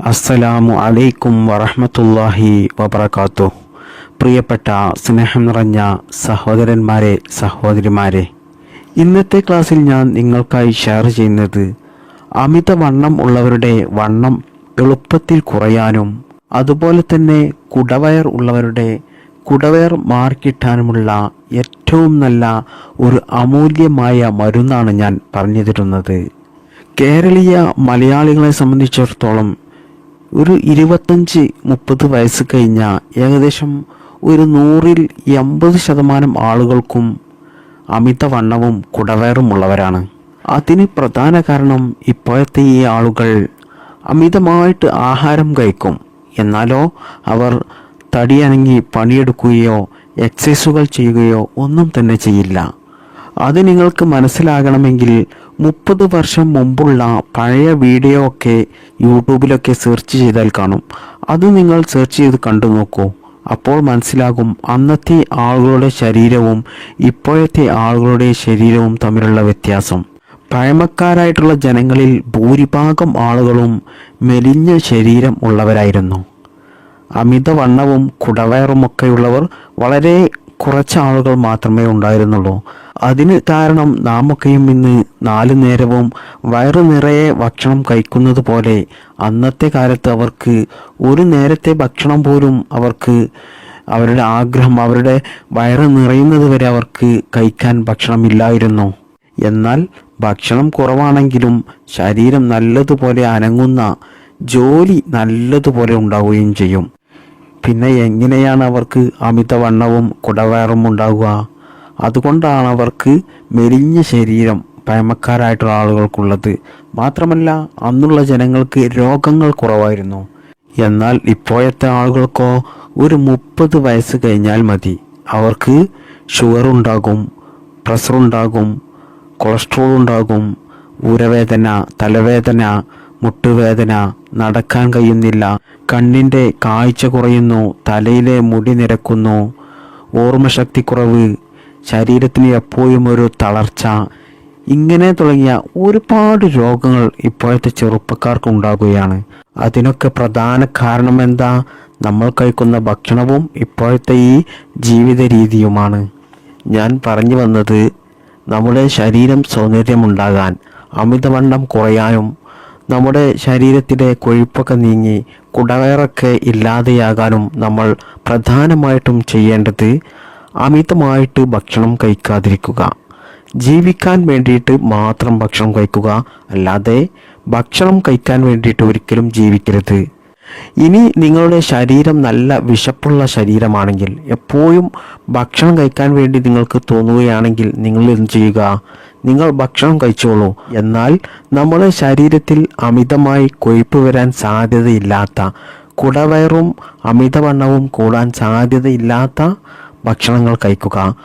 അസ്സലാമു അലൈക്കും വറഹ്മത്തുള്ളാഹി വബർക്കാത്തു പ്രിയപ്പെട്ട സ്നേഹം നിറഞ്ഞ സഹോദരന്മാരെ സഹോദരിമാരെ ഇന്നത്തെ ക്ലാസ്സിൽ ഞാൻ നിങ്ങൾക്കായി ഷെയർ ചെയ്യുന്നത് അമിതവണ്ണം ഉള്ളവരുടെ വണ്ണം എളുപ്പത്തിൽ കുറയാനും അതുപോലെ തന്നെ കുടവയർ ഉള്ളവരുടെ കുടവയർ മാർക്കിട്ടാനുമുള്ള ഏറ്റവും നല്ല ഒരു അമൂല്യമായ മരുന്നാണ് ഞാൻ പറഞ്ഞു തരുന്നത് കേരളീയ മലയാളികളെ സംബന്ധിച്ചിടത്തോളം ഒരു ഇരുപത്തഞ്ച് മുപ്പത് വയസ്സ് കഴിഞ്ഞ ഏകദേശം ഒരു നൂറിൽ എൺപത് ശതമാനം ആളുകൾക്കും അമിതവണ്ണവും കുടവയറും ഉള്ളവരാണ്. അതിന് പ്രധാന കാരണം ഇപ്പോഴത്തെ ഈ ആളുകൾ അമിതമായിട്ട് ആഹാരം കഴിക്കും. എന്നാലോ അവർ തടിയനങ്ങി പണിയെടുക്കുകയോ എക്സസൈസുകൾ ചെയ്യുകയോ ഒന്നും തന്നെ ചെയ്യില്ല. അത് നിങ്ങൾക്ക് മനസ്സിലാകണമെങ്കിൽ മുപ്പത് വർഷം മുമ്പുള്ള പഴയ വീഡിയോ ഒക്കെ യൂട്യൂബിലൊക്കെ സെർച്ച് ചെയ്താൽ കാണും. അത് നിങ്ങൾ സെർച്ച് ചെയ്ത് കണ്ടു നോക്കൂ. അപ്പോൾ മനസ്സിലാകും അന്നത്തെ ആളുകളുടെ ശരീരവും ഇപ്പോഴത്തെ ആളുകളുടെ ശരീരവും തമ്മിലുള്ള വ്യത്യാസം. പഴമക്കാരായിട്ടുള്ള ജനങ്ങളിൽ ഭൂരിഭാഗം ആളുകളും മെലിഞ്ഞ ശരീരം ഉള്ളവരായിരുന്നു. അമിതവണ്ണവും കുടവയറുമൊക്കെയുള്ളവർ വളരെ കുറച്ച് ആളുകൾ മാത്രമേ ഉണ്ടായിരുന്നുള്ളൂ. അതിന് കാരണം നാമൊക്കെയും ഇന്ന് നാലു നേരവും വയറു നിറയെ ഭക്ഷണം കഴിക്കുന്നത് പോലെ അന്നത്തെ കാലത്ത് അവർക്ക് ഒരു നേരത്തെ ഭക്ഷണം പോലും അവർക്ക് അവരുടെ ആഗ്രഹം അവരുടെ വയറ് നിറയുന്നത് വരെ അവർക്ക് കഴിക്കാൻ ഭക്ഷണമില്ലായിരുന്നു. എന്നാൽ ഭക്ഷണം കുറവാണെങ്കിലും ശരീരം നല്ലതുപോലെ അനങ്ങുന്ന ജോലി നല്ലതുപോലെ ഉണ്ടാവുകയും ചെയ്യും. പിന്നെ എങ്ങനെയാണ് അവർക്ക് അമിതവണ്ണവും കുടവയറും ഉണ്ടാകുക അതുകൊണ്ടാണ് അവർക്ക് മെലിഞ്ഞ ശരീരം പഴമക്കാരായിട്ടുള്ള ആളുകൾക്കുള്ളത്. മാത്രമല്ല അന്നുള്ള ജനങ്ങൾക്ക് രോഗങ്ങൾ കുറവായിരുന്നു. എന്നാൽ ഇപ്പോഴത്തെ ആളുകൾക്കോ ഒരു മുപ്പത് വയസ്സ് കഴിഞ്ഞാൽ മതി. അവർക്ക് ഷുഗർ ഉണ്ടാകും പ്രഷർ ഉണ്ടാകും കൊളസ്ട്രോൾ ഉണ്ടാകും ഊരവേദന തലവേദന മുട്ടുവേദന നടക്കാൻ കഴിയുന്നില്ല. കണ്ണിന്റെ കാഴ്ച കുറയുന്നു തലയിലെ മുടി നിരക്കുന്നു. ഓർമ്മശക്തി കുറവ് ശരീരത്തിന് എപ്പോഴും ഒരു തളർച്ച. ഇങ്ങനെ തുടങ്ങിയ ഒരുപാട് രോഗങ്ങൾ ഇപ്പോഴത്തെ ചെറുപ്പക്കാർക്ക് ഉണ്ടാകുകയാണ്. അതിനൊക്കെ പ്രധാന കാരണം എന്താ? നമ്മൾ കഴിക്കുന്ന ഭക്ഷണവും ഇപ്പോഴത്തെ ഈ ജീവിത രീതിയുമാണ്. ഞാൻ പറഞ്ഞു വന്നത് നമ്മുടെ ശരീരം സൗന്ദര്യമുണ്ടാകാൻ അമിതവണ്ണം കുറയാനും നമ്മുടെ ശരീരത്തിലെ കൊഴുപ്പൊക്കെ നീങ്ങി കുടവയറൊക്കെ ഇല്ലാതെയാകാനും നമ്മൾ പ്രധാനമായിട്ടും ചെയ്യേണ്ടത് അമിതമായിട്ട് ഭക്ഷണം കഴിക്കാതിരിക്കുക. ജീവിക്കാൻ വേണ്ടിയിട്ട് മാത്രം ഭക്ഷണം കഴിക്കുക. അല്ലാതെ ഭക്ഷണം കഴിക്കാൻ വേണ്ടിയിട്ട് ഒരിക്കലും ജീവിക്കരുത്. ഇനി നിങ്ങളുടെ ശരീരം നല്ല വിശപ്പുള്ള ശരീരമാണെങ്കിൽ എപ്പോഴും ഭക്ഷണം കഴിക്കാൻ വേണ്ടി നിങ്ങൾക്ക് തോന്നുകയാണെങ്കിൽ നിങ്ങൾ എന്ത് ചെയ്യുക? നിങ്ങൾ ഭക്ഷണം കഴിച്ചോളൂ. എന്നാൽ നമ്മുടെ ശരീരത്തിൽ അമിതമായി കൊഴുപ്പ് വരാൻ സാധ്യതയില്ലാത്ത കുടവയറും അമിതവണ്ണവും കൂടാൻ സാധ്യതയില്ലാത്ത ഭക്ഷണങ്ങൾ കഴിക്കുക.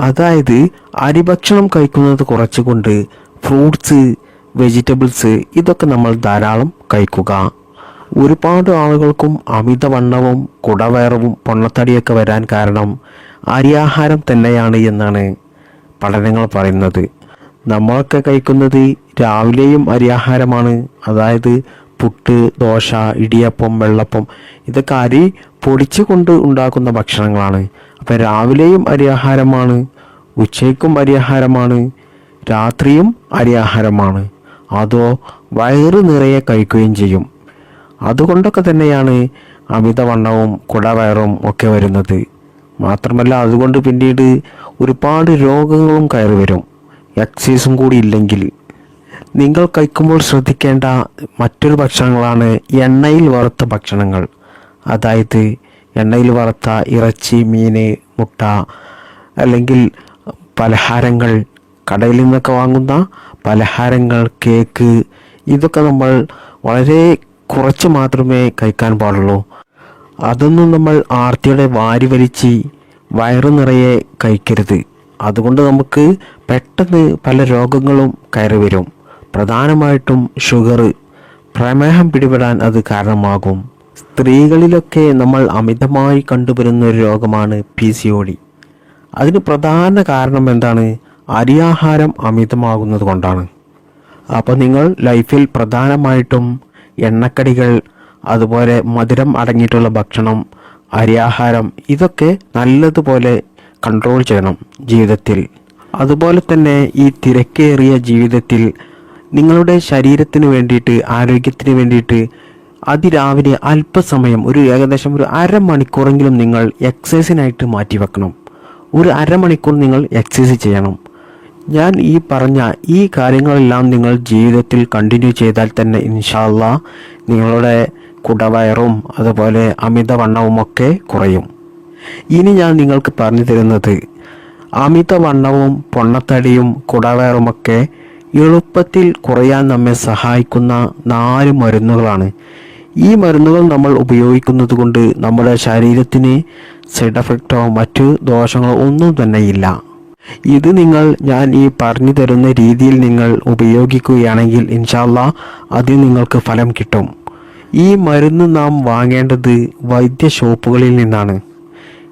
അതായത് അരിഭക്ഷണം കഴിക്കുന്നത് കുറച്ചുകൊണ്ട് ഫ്രൂട്ട്സ് വെജിറ്റബിൾസ് ഇതൊക്കെ നമ്മൾ ധാരാളം കഴിക്കുക. ഒരുപാട് ആളുകൾക്കും അമിതവണ്ണവും കുടവയറവും പൊണ്ണത്തടിയൊക്കെ വരാൻ കാരണം അരിയാഹാരം തന്നെയാണ് എന്നാണ് പഠനങ്ങൾ പറയുന്നത്. നമ്മളൊക്കെ കഴിക്കുന്നത് രാവിലെയും അരിയാഹാരമാണ്. അതായത് പുട്ട് ദോശ ഇടിയപ്പം വെള്ളപ്പം ഇതൊക്കെ അരി പൊടിച്ചു കൊണ്ട് ഉണ്ടാക്കുന്ന ഭക്ഷണങ്ങളാണ്. അപ്പം രാവിലെയും അരിയാഹാരമാണ് ഉച്ചയ്ക്കും അരിയാഹാരമാണ് രാത്രിയും അരിയാഹാരമാണ്. അതോ വയറ് നിറയെ കഴിക്കുകയും ചെയ്യും. അതുകൊണ്ടൊക്കെ തന്നെയാണ് അമിതവണ്ണവും കുടവയറും ഒക്കെ വരുന്നത്. മാത്രമല്ല അതുകൊണ്ട് പിന്നീട് ഒരുപാട് രോഗങ്ങളും കയറി വരും. എക്സസൈസും കൂടി ഇല്ലെങ്കിൽ. നിങ്ങൾ കഴിക്കുമ്പോൾ ശ്രദ്ധിക്കേണ്ട മറ്റൊരു ഭക്ഷണങ്ങളാണ് എണ്ണയിൽ വറുത്ത ഭക്ഷണങ്ങൾ. അതായത് എണ്ണയിൽ വറുത്ത ഇറച്ചി മീന് മുട്ട അല്ലെങ്കിൽ പലഹാരങ്ങൾ. കടയിൽ നിന്നൊക്കെ വാങ്ങുന്ന പലഹാരങ്ങൾ കേക്ക്. ഇതൊക്കെ നമ്മൾ വളരെ കുറച്ച് മാത്രമേ കഴിക്കാൻ പാടുള്ളൂ. അതൊന്നും നമ്മൾ ആർത്തിയുടെ വാരി വലിച്ച് വയറ് നിറയെ കഴിക്കരുത്. അതുകൊണ്ട് നമുക്ക് പെട്ടെന്ന് പല രോഗങ്ങളും കയറി വരും. പ്രധാനമായിട്ടും ഷുഗർ പ്രമേഹം പിടിപെടാൻ അത് കാരണമാകും. സ്ത്രീകളിലൊക്കെ നമ്മൾ അമിതമായി കണ്ടുവരുന്ന ഒരു രോഗമാണ് പി സി ഒ ഡി. അതിന് പ്രധാന കാരണം എന്താണ്? അരിയാഹാരം അമിതമാകുന്നത് കൊണ്ടാണ്. അപ്പോൾ നിങ്ങൾ ലൈഫിൽ പ്രധാനമായിട്ടും എണ്ണക്കടികൾ അതുപോലെ മധുരം അടങ്ങിയിട്ടുള്ള ഭക്ഷണം അരിയാഹാരം ഇതൊക്കെ നല്ലതുപോലെ കൺട്രോൾ ചെയ്യണം ജീവിതത്തിൽ. അതുപോലെ തന്നെ ഈ തിരക്കേറിയ ജീവിതത്തിൽ നിങ്ങളുടെ ശരീരത്തിന് വേണ്ടിയിട്ട് ആരോഗ്യത്തിന് വേണ്ടിയിട്ട് അതിരാവിലെ അല്പസമയം ഒരു ഏകദേശം ഒരു അരമണിക്കൂറെങ്കിലും നിങ്ങൾ എക്സസൈസിനായിട്ട് മാറ്റിവെക്കണം. ഒരു അരമണിക്കൂർ നിങ്ങൾ എക്സസൈസ് ചെയ്യണം. ഞാൻ ഈ പറഞ്ഞ ഈ കാര്യങ്ങളെല്ലാം നിങ്ങൾ ജീവിതത്തിൽ കണ്ടിന്യൂ ചെയ്താൽ തന്നെ ഇൻഷാല്ല നിങ്ങളുടെ കുടവയറും അതുപോലെ അമിതവണ്ണവും ഒക്കെ കുറയും. ഇനി ഞാൻ നിങ്ങൾക്ക് പറഞ്ഞു തരുന്നത് അമിതവണ്ണവും പൊണ്ണത്തടിയും കുടവയറുമൊക്കെ എളുപ്പത്തിൽ കുറയാൻ നമ്മെ സഹായിക്കുന്ന നാല് മരുന്നുകളാണ്. ഈ മരുന്നുകൾ നമ്മൾ ഉപയോഗിക്കുന്നത് കൊണ്ട് നമ്മുടെ ശരീരത്തിന് സൈഡ് എഫക്റ്റോ മറ്റു ദോഷങ്ങളോ ഒന്നും തന്നെ ഇല്ല. ഇത് നിങ്ങൾ ഞാൻ ഈ പറഞ്ഞു തരുന്ന രീതിയിൽ നിങ്ങൾ ഉപയോഗിക്കുകയാണെങ്കിൽ ഇൻഷാല്ല അതിൽ നിങ്ങൾക്ക് ഫലം കിട്ടും. ഈ മരുന്ന് നാം വാങ്ങേണ്ടത് വൈദ്യ ഷോപ്പുകളിൽ നിന്നാണ്.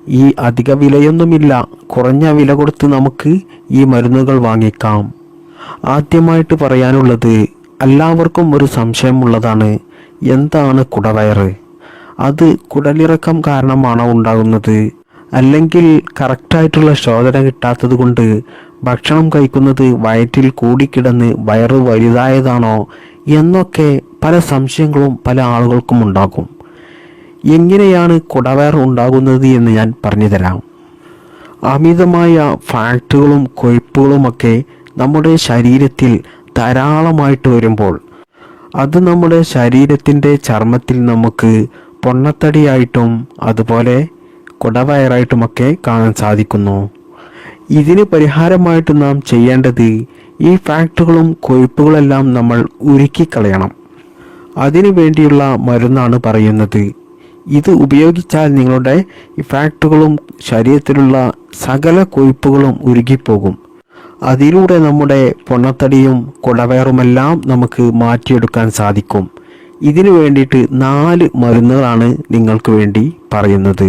ഈ അധിക വിലയൊന്നുമില്ല. കുറഞ്ഞ വില കൊടുത്ത് നമുക്ക് ഈ മരുന്നുകൾ വാങ്ങിക്കാം. ആദ്യമായിട്ട് പറയാനുള്ളത് എല്ലാവർക്കും ഒരു സംശയമുള്ളതാണ് എന്താണ് കുടവയറ്? അത് കുടലിറക്കം കാരണമാണോ ഉണ്ടാകുന്നത്? അല്ലെങ്കിൽ കറക്റ്റായിട്ടുള്ള ശോധന കിട്ടാത്തത് കൊണ്ട് ഭക്ഷണം കഴിക്കുന്നത് വയറ്റിൽ കൂടിക്കിടന്ന് വയറ് വലുതായതാണോ എന്നൊക്കെ പല സംശയങ്ങളും പല ആളുകൾക്കും ഉണ്ടാകും. എങ്ങനെയാണ് കുടവയർ ഉണ്ടാകുന്നത് എന്ന് ഞാൻ പറഞ്ഞുതരാം. അമിതമായ ഫാക്റ്റുകളും കൊഴുപ്പുകളുമൊക്കെ നമ്മുടെ ശരീരത്തിൽ ധാരാളമായിട്ട് വരുമ്പോൾ അത് നമ്മുടെ ശരീരത്തിന്റെ ചർമ്മത്തിൽ നമുക്ക് പൊണ്ണത്തടിയായിട്ടും അതുപോലെ കുടവയറായിട്ടുമൊക്കെ കാണാൻ സാധിക്കുന്നു. ഇതിന് പരിഹാരമായിട്ട് നാം ചെയ്യേണ്ടത് ഈ ഫാക്ടുകളും കൊഴുപ്പുകളെല്ലാം നമ്മൾ ഉരുക്കിക്കളയണം. അതിനു വേണ്ടിയുള്ള മരുന്നാണ് പറയുന്നത്. ഇത് ഉപയോഗിച്ചാൽ നിങ്ങളുടെ ഈ ഫാക്ടുകളും ശരീരത്തിലുള്ള സകല കൊഴുപ്പുകളും ഉരുകിപ്പോകും. അതിലൂടെ നമ്മുടെ പൊണ്ണത്തടിയും കുടവയറുമെല്ലാം നമുക്ക് മാറ്റിയെടുക്കാൻ സാധിക്കും. ഇതിനു വേണ്ടിയിട്ട് നാല് മരുന്നുകളാണ് നിങ്ങൾക്ക് വേണ്ടി പറയുന്നത്.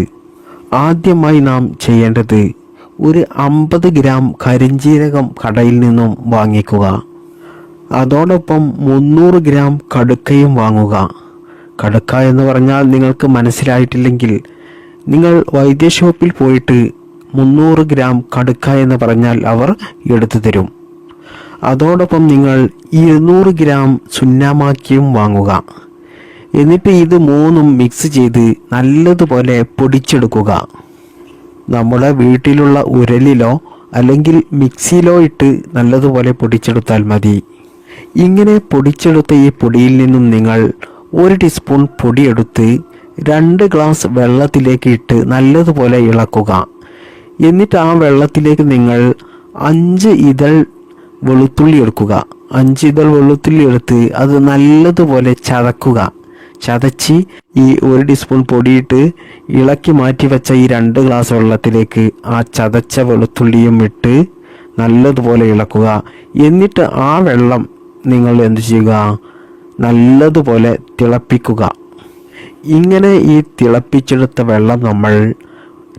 ആദ്യമായി നാം ചെയ്യേണ്ടത് ഒരു അമ്പത് ഗ്രാം കരിഞ്ചീരകം കടയിൽ നിന്നും വാങ്ങിക്കുക. അതോടൊപ്പം മുന്നൂറ് ഗ്രാം കടുക്കയും വാങ്ങുക. കടുക്ക എന്ന് പറഞ്ഞാൽ നിങ്ങൾക്ക് മനസ്സിലായിട്ടില്ലെങ്കിൽ നിങ്ങൾ വൈദ്യഷോപ്പിൽ പോയിട്ട് മുന്നൂറ് ഗ്രാം കടുക്ക എന്ന് പറഞ്ഞാൽ അവർ എടുത്തു തരും. അതോടൊപ്പം നിങ്ങൾ ഇരുന്നൂറ് ഗ്രാം സുന്നാമാക്കിയും വാങ്ങുക. എന്നിട്ട് ഇത് മൂന്നും മിക്സ് ചെയ്ത് നല്ലതുപോലെ പൊടിച്ചെടുക്കുക. നമ്മുടെ വീട്ടിലുള്ള ഉരലിലോ അല്ലെങ്കിൽ മിക്സിയിലോ ഇട്ട് നല്ലതുപോലെ പൊടിച്ചെടുത്താൽ മതി. ഇങ്ങനെ പൊടിച്ചെടുത്ത ഈ പൊടിയിൽ നിന്നും നിങ്ങൾ ഒരു ടീസ്പൂൺ പൊടിയെടുത്ത് രണ്ട് ഗ്ലാസ് വെള്ളത്തിലേക്ക് ഇട്ട് നല്ലതുപോലെ ഇളക്കുക. എന്നിട്ട് ആ വെള്ളത്തിലേക്ക് നിങ്ങൾ അഞ്ച് ഇതൾ വെളുത്തുള്ളി എടുക്കുക. അഞ്ച് ഇതൾ വെളുത്തുള്ളി എടുത്ത് അത് നല്ലതുപോലെ ചതക്കുക. ചതച്ച് ഈ ഒരു ടീസ്പൂൺ പൊടിയിട്ട് ഇളക്കി മാറ്റി വെച്ച ഈ രണ്ട് ഗ്ലാസ് വെള്ളത്തിലേക്ക് ആ ചതച്ച വെളുത്തുള്ളിയും ഇട്ട് നല്ലതുപോലെ ഇളക്കുക. എന്നിട്ട് ആ വെള്ളം നിങ്ങൾ എന്ത് ചെയ്യുക? നല്ലതുപോലെ തിളപ്പിക്കുക. ഇങ്ങനെ ഈ തിളപ്പിച്ചെടുത്ത വെള്ളം നമ്മൾ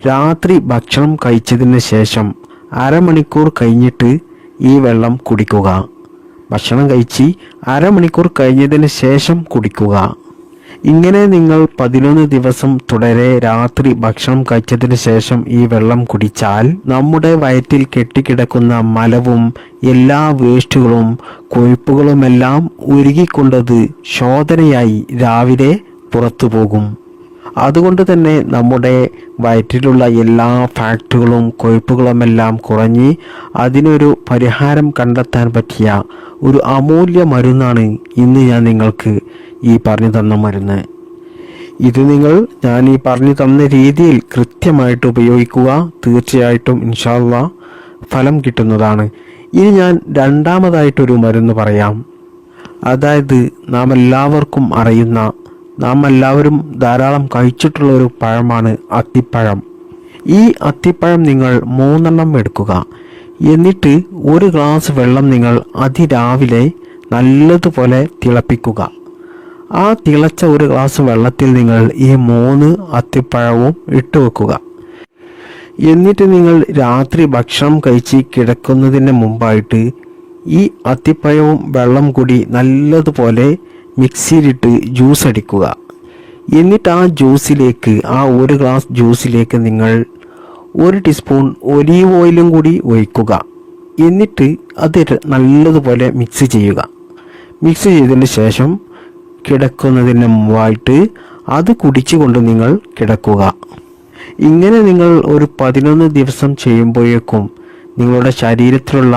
രാത്രി ഭക്ഷണം കഴിച്ചതിന് ശേഷം അരമണിക്കൂർ കഴിഞ്ഞിട്ട് ഈ വെള്ളം കുടിക്കുക. ഭക്ഷണം കഴിച്ച് അരമണിക്കൂർ കഴിഞ്ഞതിന് ശേഷം കുടിക്കുക. ഇങ്ങനെ നിങ്ങൾ പതിനൊന്ന് ദിവസം തുടരെ രാത്രി ഭക്ഷണം കഴിച്ചതിന് ശേഷം ഈ വെള്ളം കുടിച്ചാൽ നമ്മുടെ വയറ്റിൽ കെട്ടിക്കിടക്കുന്ന മലവും എല്ലാ വേസ്റ്റുകളും കൊഴുപ്പുകളുമെല്ലാം ഉരുകിക്കൊണ്ടത് ശോധനയായി രാവിലെ പുറത്തു പോകും അതുകൊണ്ട് തന്നെ നമ്മുടെ വയറ്റിലുള്ള എല്ലാ ഫാക്ടുകളും കൊഴുപ്പുകളുമെല്ലാം കുറഞ്ഞ് അതിനൊരു പരിഹാരം കണ്ടെത്താൻ പറ്റിയ ഒരു അമൂല്യ മരുന്നാണ് ഇന്ന് ഞാൻ നിങ്ങൾക്ക് ഈ പറഞ്ഞു തന്ന മരുന്ന്. ഇത് നിങ്ങൾ ഞാൻ ഈ പറഞ്ഞു തന്ന രീതിയിൽ കൃത്യമായിട്ട് ഉപയോഗിക്കുക. തീർച്ചയായിട്ടും ഇൻഷാല്ല ഫലം കിട്ടുന്നതാണ്. ഇനി ഞാൻ രണ്ടാമതായിട്ടൊരു മരുന്ന് പറയാം. അതായത് നാം എല്ലാവർക്കും അറിയുന്ന നാം എല്ലാവരും ധാരാളം കഴിച്ചിട്ടുള്ള ഒരു പഴമാണ് അത്തിപ്പഴം. ഈ അത്തിപ്പഴം നിങ്ങൾ മൂന്നെണ്ണം എടുക്കുക. എന്നിട്ട് ഒരു ഗ്ലാസ് വെള്ളം നിങ്ങൾ അതിരാവിലെ നല്ലതുപോലെ തിളപ്പിക്കുക. ആ തിളച്ച ഒരു ഗ്ലാസ് വെള്ളത്തിൽ നിങ്ങൾ ഈ മൂന്ന് അത്തിപ്പഴവും ഇട്ട് വെക്കുക. എന്നിട്ട് നിങ്ങൾ രാത്രി ഭക്ഷണം കഴിച്ച് കിടക്കുന്നതിന് മുമ്പായിട്ട് ഈ അത്തിപ്പഴവും വെള്ളം കൂടി നല്ലതുപോലെ മിക്സിയിലിട്ട് ജ്യൂസ് അടിക്കുക. എന്നിട്ട് ആ ജ്യൂസിലേക്ക് ആ ഒരു ഗ്ലാസ് ജ്യൂസിലേക്ക് നിങ്ങൾ ഒരു ടീസ്പൂൺ ഒലീവ് ഓയിലും കൂടി ഒഴിക്കുക. എന്നിട്ട് അത് നല്ലതുപോലെ മിക്സ് ചെയ്യുക. മിക്സ് ചെയ്തതിന് ശേഷം കിടക്കുന്നതിന് മുമ്പായിട്ട് അത് കുടിച്ചുകൊണ്ട് നിങ്ങൾ കിടക്കുക. ഇങ്ങനെ നിങ്ങൾ ഒരു പതിനൊന്ന് ദിവസം ചെയ്യുമ്പോഴേക്കും നിങ്ങളുടെ ശരീരത്തിലുള്ള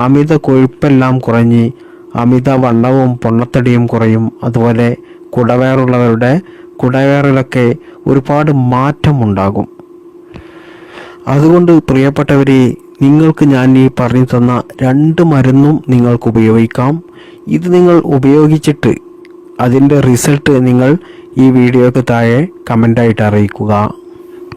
അമിത കൊഴുപ്പെല്ലാം കുറഞ്ഞ് അമിത വണ്ണവും പൊണ്ണത്തടിയും കുറയും. അതുപോലെ കുടവേറുള്ളവരുടെ കുടവേറിലൊക്കെ ഒരുപാട് മാറ്റമുണ്ടാകും അതുകൊണ്ട് പ്രിയപ്പെട്ടവരെ നിങ്ങൾക്ക് ഞാൻ ഈ പറഞ്ഞു തന്ന രണ്ട് മരുന്നും നിങ്ങൾക്ക് ഉപയോഗിക്കാം. ഇത് നിങ്ങൾ ഉപയോഗിച്ചിട്ട് അതിന്റെ റിസൾട്ട് നിങ്ങൾ ഈ വീഡിയോക്ക് താഴെ കമന്റായിട്ട് അറിയിക്കുക.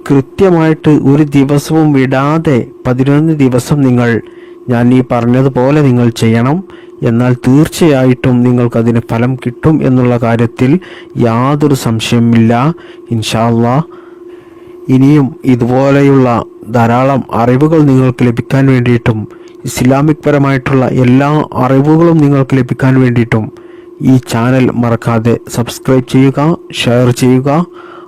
കൃത്യമായിട്ട് ഒരു ദിവസവും വിടാതെ പതിനൊന്ന് ദിവസം നിങ്ങൾ ഞാൻ ഈ പറഞ്ഞതുപോലെ നിങ്ങൾ ചെയ്യണം. എന്നാൽ തീർച്ചയായിട്ടും നിങ്ങൾക്കതിന് ഫലം കിട്ടും എന്നുള്ള കാര്യത്തിൽ യാതൊരു സംശയമില്ല ഇൻഷാല്ല ഇനിയും ഇതുപോലെയുള്ള ധാരാളം അറിവുകൾ നിങ്ങൾക്ക് ലഭിക്കാൻ വേണ്ടിയിട്ടും ഇസ്ലാമിക് പരമായിട്ടുള്ള എല്ലാ അറിവുകളും നിങ്ങൾക്ക് ലഭിക്കാൻ വേണ്ടിയിട്ടും ഈ ചാനൽ മറക്കാതെ സബ്സ്ക്രൈബ് ചെയ്യുക ഷെയർ ചെയ്യുക.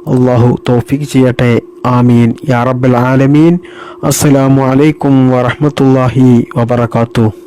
അള്ളാഹു തോഫിക്ക് ചെയ്യട്ടെ. ആമീൻ. യാ റബ്ബൽ ആലമീൻ. അസ്സലാമു അലൈക്കും വറഹ്മത്തുള്ളാഹി വബറകാതുഹു.